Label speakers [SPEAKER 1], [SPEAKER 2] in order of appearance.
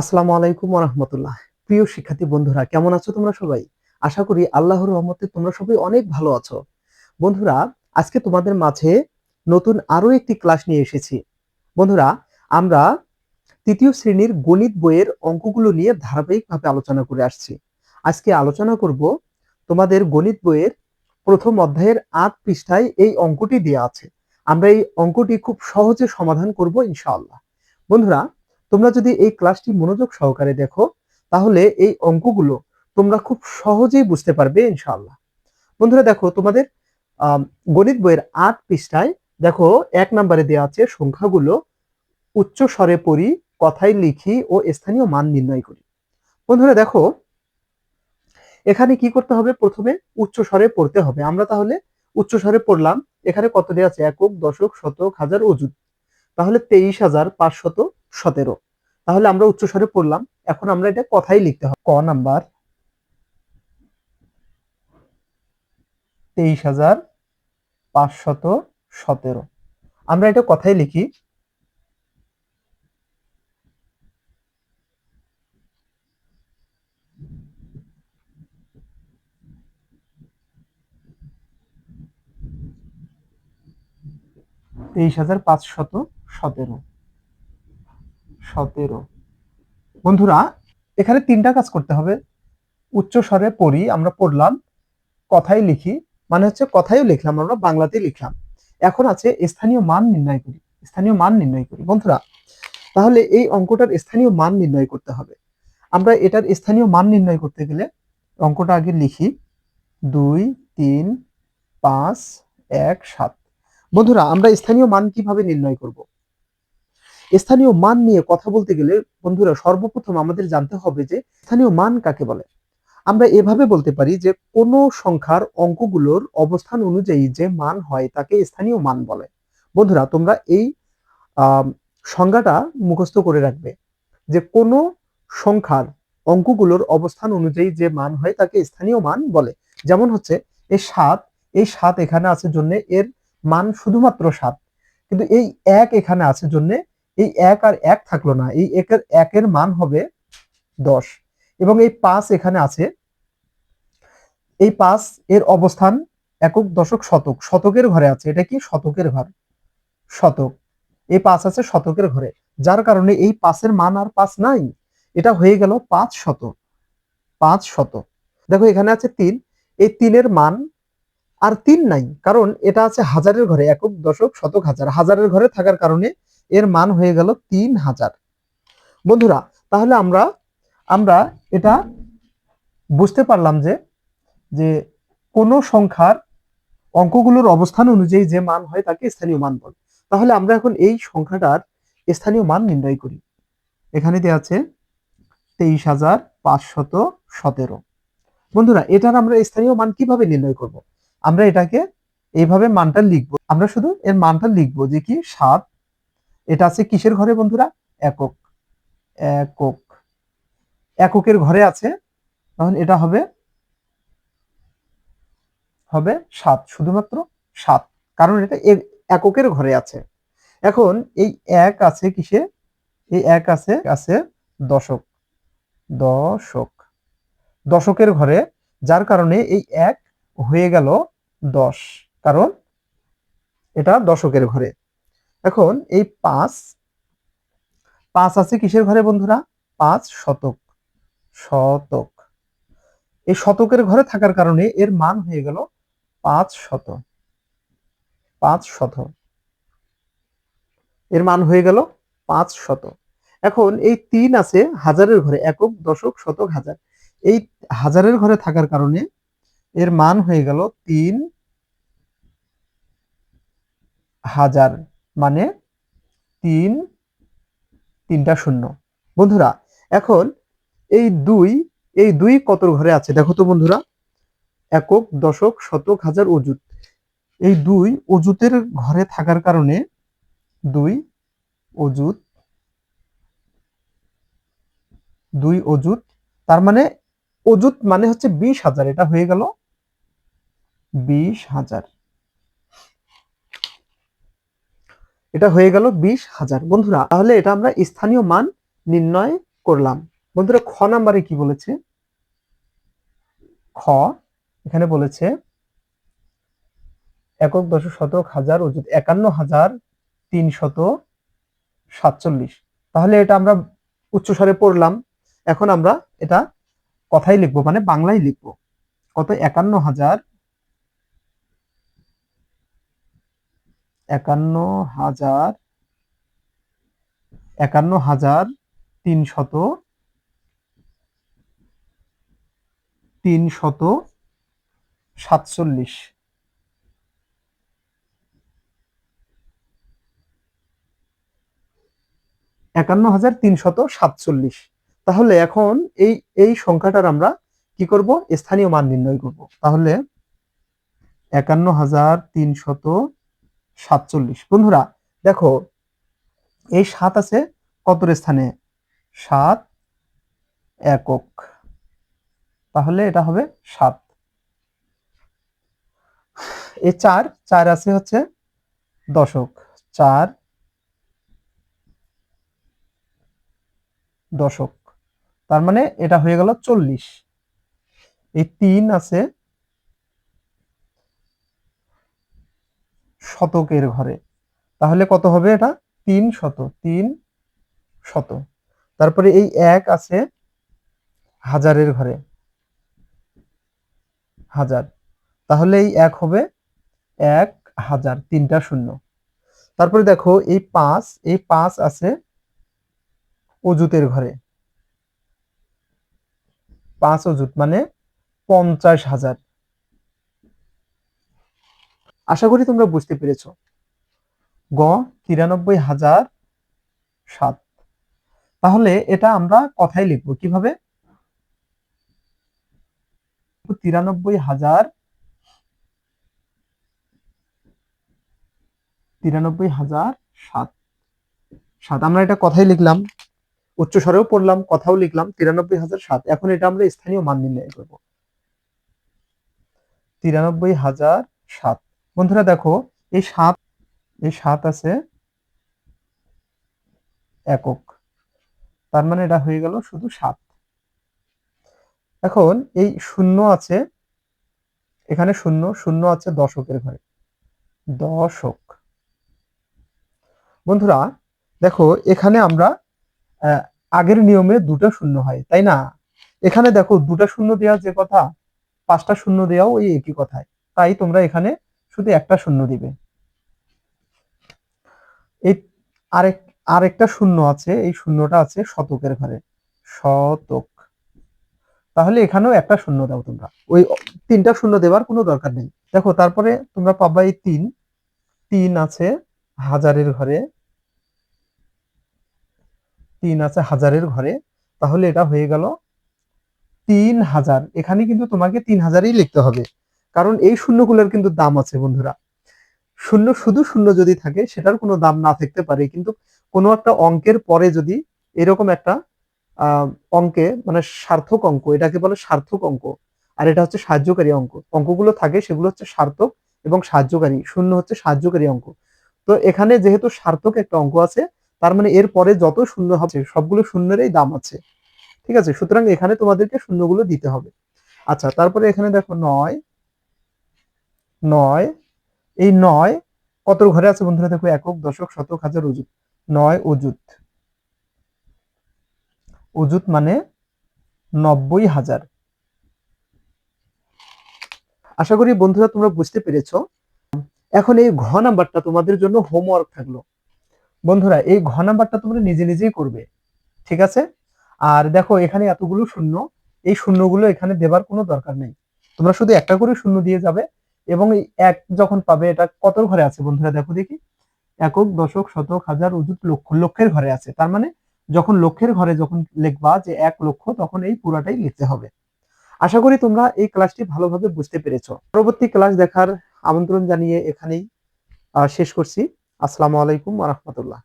[SPEAKER 1] আসসালামু আলাইকুম রহমতুল্লাহ প্রিয় শিক্ষার্থী বন্ধুরা, কেমন আছো তোমরা সবাই? আশা করি আল্লাহর রহমতে তোমরা সবাই অনেক ভালো আছো। বন্ধুরা, আজকে তোমাদের মাঝে নতুন আরও একটি ক্লাস নিয়ে এসেছি। বন্ধুরা, আমরা তৃতীয় শ্রেণির গণিত বইয়ের অঙ্কগুলো নিয়ে ধারাবাহিকভাবে আলোচনা করে আসছি। আজকে আলোচনা করব তোমাদের গণিত বইয়ের প্রথম অধ্যায়ের আট পৃষ্ঠায় এই অঙ্কটি দেওয়া আছে। আমরা এই অঙ্কটি খুব সহজে সমাধান করব ইনশাআল্লাহ। বন্ধুরা তোমরা যদি এই ক্লাসটি মনোযোগ সহকারে দেখো, তাহলে এই অঙ্কগুলো তোমরা খুব সহজেই বুঝতে পারবে ইনশাআল্লাহ। বন্ধুরা দেখো, তোমাদের গণিত বইয়ের আট পৃষ্ঠায় দেখো, এক নম্বরে দেওয়া আছে সংখ্যাগুলো উচ্চ স্বরে পড়ি, কথায় লিখি ও স্থানীয় মান নির্ণয় করি। বন্ধুরা দেখো, এখানে কি করতে হবে? প্রথমে উচ্চ স্বরে পড়তে হবে। আমরা তাহলে উচ্চ স্বরে পড়লাম। এখানে কত দেওয়া আছে? একক, দশক, শতক, হাজার, অযুত। তাহলে তেইশ হাজার পাঁচশত সতেরো। তাহলে আমরা উচ্চস্বরে পড়লাম। এখন আমরা এটা কথাই লিখতে হবে। ক নাম্বার? তেইশ হাজার পাঁচশত সতেরো। আমরা এটা কথাই লিখি। তেইশ হাজার পাঁচশত সতেরো। সতেরো। বন্ধুরা, এখানে তিনটা কাজ করতে হবে। উচ্চ স্বরে পড়ি, আমরা পড়লাম, কথাই লিখি মানে হচ্ছে কথাইও লিখলাম, আমরা বাংলাতেই লিখলাম। এখন আছে স্থানীয় মান নির্ণয় করি, স্থানীয় মান নির্ণয় করি। বন্ধুরা, তাহলে এই অঙ্কটার স্থানীয় মান নির্ণয় করতে হবে। আমরা এটার স্থানীয় মান নির্ণয় করতে গেলে অঙ্কটা আগে লিখি, দুই, তিন, পাঁচ, এক, সাত। বন্ধুরা, আমরা স্থানীয় মান কীভাবে নির্ণয় করব? স্থানীয় মান নিয়ে কথা বলতে গেলে, বন্ধুরা, সর্বপ্রথম আমাদের জানতে হবে যে স্থানীয় মান কাকে বলে? আমরা এভাবে বলতে পারি যে কোন সংখ্যার অঙ্কগুলোর অবস্থান অনুযায়ী যে মান হয় তাকে স্থানীয় মান বলে। বন্ধুরা, তোমরা এই সংজ্ঞাটা মুখস্থ করে রাখবে যে কোন সংখ্যার অঙ্কগুলোর অবস্থান অনুযায়ী যে মান হয় তাকে স্থানীয় মান বলে। যেমন হচ্ছে এই সাত এই সাত এখানে আছে জন্য, এর মান শুধুমাত্র সাত। কিন্তু এই এক এখানে আছে জন্য এই এক আর এক থাকল না, এই একের একের মান হবে দশ। এবং এই পাঁচ এখানে আছে। এই পাঁচ এর অবস্থান একক, দশক, শতক। শতকের ঘরে আছে, এটা কি? শতকের ঘর। শতক। এই পাঁচ আছে শতকের ঘরে। যার কারণে এই পাঁচের মান আর পাঁচ নাই। এটা হয়ে গেল পাঁচ শত পাঁচ শত দেখো, এখানে আছে তিন। এই তিনের মান আর তিন নাই। কারণ এটা আছে হাজারের ঘরে, একক, দশক, শতক, হাজার। হাজারের ঘরে থাকার কারণে এর মান হয়ে গেল তিন হাজার। বন্ধুরা, তাহলে আমরা আমরা এটা বুঝতে পারলাম যে যে কোন সংখ্যার অঙ্কগুলোর অবস্থান অনুযায়ী যে মান হয় তাকে স্থানীয় মান বলে। তাহলে আমরা এখন এই সংখ্যাটার স্থানীয় মান নির্ণয় করি। এখানে দেওয়া আছে তেইশ হাজার পাঁচশত সতেরো। বন্ধুরা, এটার আমরা স্থানীয় মান কীভাবে নির্ণয় করব? আমরা এটাকে এইভাবে মানটা লিখব। আমরা শুধু এর মানটা লিখব যে কি সাত এটা আছে কিসের ঘরে বন্ধুরা? একক। একক। এককের ঘরে আছে, তখন এটা হবে হবে সাত, শুধুমাত্র সাত। কারণ এটা এককের ঘরে আছে। এখন এই এক আছে কিসে? এই এক আছে আছে দশক। দশক। দশকের ঘরে, যার কারণে এই এক হয়ে গেল দশ। কারণ এটা দশকের ঘরে। এখন এই পাঁচ পাঁচ আছে কিসের ঘরে বন্ধুরা? পাঁচ শতক শতক। এই শতকের ঘরে থাকার কারণে এর মান হয়ে গেল পাঁচ শত পাঁচ শত। এর মান হয়ে গেল পাঁচ শত। এখন এই তিন আছে হাজারের ঘরে, একক, দশক, শতক, হাজার। এই হাজারের ঘরে থাকার কারণে এর মান হয়ে গেল তিন হাজার। মানে তিন, তিনটা শূন্য। বন্ধুরা, এখন এই দুই এই দুই কত ঘরে আছে? দেখো তো বন্ধুরা, একক, দশক, শতক, হাজার অজুত এই দুই অজুতের ঘরে থাকার কারণে দুই অজুত দুই অজুত তার মানে অজুত মানে হচ্ছে বিশ হাজার, এটা হয়ে গেল বিশ হাজার। এটা হয়ে গেল বিশ হাজার। বন্ধুরা, তাহলে এটা আমরা স্থানীয় মান নির্ণয় করলাম। বন্ধুরা, খ নাম্বারে কি বলেছে? খ, এখানে বলেছে, একক দশক শতক হাজার অযুত একান্ন হাজার তিনশত সাতচল্লিশ। তাহলে এটা আমরা উচ্চস্বরে পড়লাম। এখন আমরা এটা কথাই লিখব মানে বাংলায় লিখব। কত? একান্ন হাজার একান্ন হাজার একান্ন হাজার তিনশত তিনশত সাতচল্লিশ। একান্ন হাজার তিনশত সাতচল্লিশ। তাহলে এখন এই এই সংখ্যাটার আমরা কি করব? স্থানীয় মান নির্ণয় করব। তাহলে একান্ন হাজার তিনশত সাতচল্লিশ। বন্ধুরা, দেখো, এই সাত আছে কতর স্থানে? সাত একক। তাহলে এটা হবে সাত। এই চার চার আছে হচ্ছে দশক। চার দশক। তার মানে এটা হয়ে গেল চল্লিশ। এই তিন আছে শতকের ঘরে। তাহলে কত হবে এটা? তিন শত তিন শত। তারপরে এই এক আছে হাজারের ঘরে। হাজার। তাহলে এই এক হবে এক হাজার, তিনটা শূন্য। তারপরে দেখো এই পাঁচ এই পাঁচ আছে অজুতের ঘরে। পাঁচ অজুত মানে পঞ্চাশ হাজার। আশা করি তোমরা বুঝতে পেরেছ। গ, তিরানব্বই হাজার সাত। তাহলে এটা আমরা কথাই লিখব কীভাবে? তিরানব্বই হাজার তিরানব্বই হাজার সাত। সাত, আমরা এটা কথাই লিখলাম। উচ্চ স্বরেও পড়লাম, কথাও লিখলাম, তিরানব্বই হাজার সাত। এখন এটা আমরা স্থানীয় মান নির্ণয় করব। তিরানব্বই হাজার সাত। বন্ধুরা দেখো, এই সাত এই সাত আছে একক। তার মানে এটা হয়ে গেল শুধু সাত। এখন এই শূন্য আছে, এখানে শূন্য শূন্য আছে দশকের ঘরে। দশক। বন্ধুরা, দেখো, এখানে আমরা আগের নিয়মে দুটো শূন্য হয়, তাই না? এখানে দেখো, দুটা শূন্য দেওয়া যে কথা, পাঁচটা শূন্য দেওয়াও ওই একই কথায় তাই তোমরা এখানে শুধু একটা শূন্য দিবে। এই আরেক, আরেকটা শূন্য আছে, এই শূন্যটা আছে শতকের ঘরে। শতক। তাহলে এখানেও একটা শূন্য দাও তোমরা। ওই তিনটা শূন্য দেওয়ার কোনো দরকার নেই। দেখো, তারপরে তোমরা পাবা এই তিন। তিন আছে হাজারের ঘরে। তিন আছে হাজারের ঘরে। তাহলে এটা হয়ে গেল তিন হাজার। এখানে কিন্তু তোমাকে তিন হাজারই লিখতে হবে। কারণ এই শূন্যগুলোর কিন্তু দাম আছে বন্ধুরা। শূন্য শুধু শূন্য যদি থাকে, সেটার কোনো দাম না থাকতে পারে। কিন্তু কোনো একটা অঙ্কের পরে যদি এরকম একটা অঙ্কে মানে সার্থক অঙ্ক, এটাকে বলে সার্থক অঙ্ক, আর এটা হচ্ছে সাহায্যকারী অঙ্ক। অঙ্কগুলো থাকে, সেগুলো হচ্ছে সার্থক এবং সাহায্যকারী। শূন্য হচ্ছে সাহায্যকারী অঙ্ক। তো এখানে যেহেতু সার্থক একটা অঙ্ক আছে, তার মানে এর পরে যত শূন্য হবে, সবগুলো শূন্যেরই দাম আছে। ঠিক আছে? সুতরাং এখানে তোমাদেরকে শূন্যগুলো দিতে হবে। আচ্ছা তারপরে এখানে দেখো নয় নয়। এই নয় কত ঘরে আছে বন্ধুরা? দেখো একক, দশক, শতক, হাজার অজুত নয় অজুত অজুত মানে নব্বই হাজার। আশা করি বন্ধুরা তোমরা বুঝতে পেরেছ। এখন এই ঘ নাম্বারটা তোমাদের জন্য হোমওয়ার্ক থাকল। বন্ধুরা, এই ঘ নাম্বারটা তোমরা নিজে নিজেই করবে। ঠিক আছে? আর দেখো, এখানে এতগুলো শূন্য। এই শূন্যগুলো এখানে দেবার কোনো দরকার নেই। তোমরা শুধু একটা করে শূন্য দিয়ে যাবে। এবং এক যখন পাবে, এটা কত ঘরে আছে বন্ধুরা? দেখো দেখি। একক, দশক, শতক, হাজার অযুত লক্ষ, লক্ষের ঘরে আছে। তার মানে যখন লক্ষের ঘরে যখন লিখবা যে এক লক্ষ, তখন এই পুরাটাই লিখতে হবে। আশা করি তোমরা এই ক্লাসটি ভালোভাবে বুঝতে পেরেছ। পরবর্তী ক্লাস দেখার আমন্ত্রণ জানিয়ে এখানেই শেষ করছি। আসসালামু আলাইকুম রহমতুল্লাহ।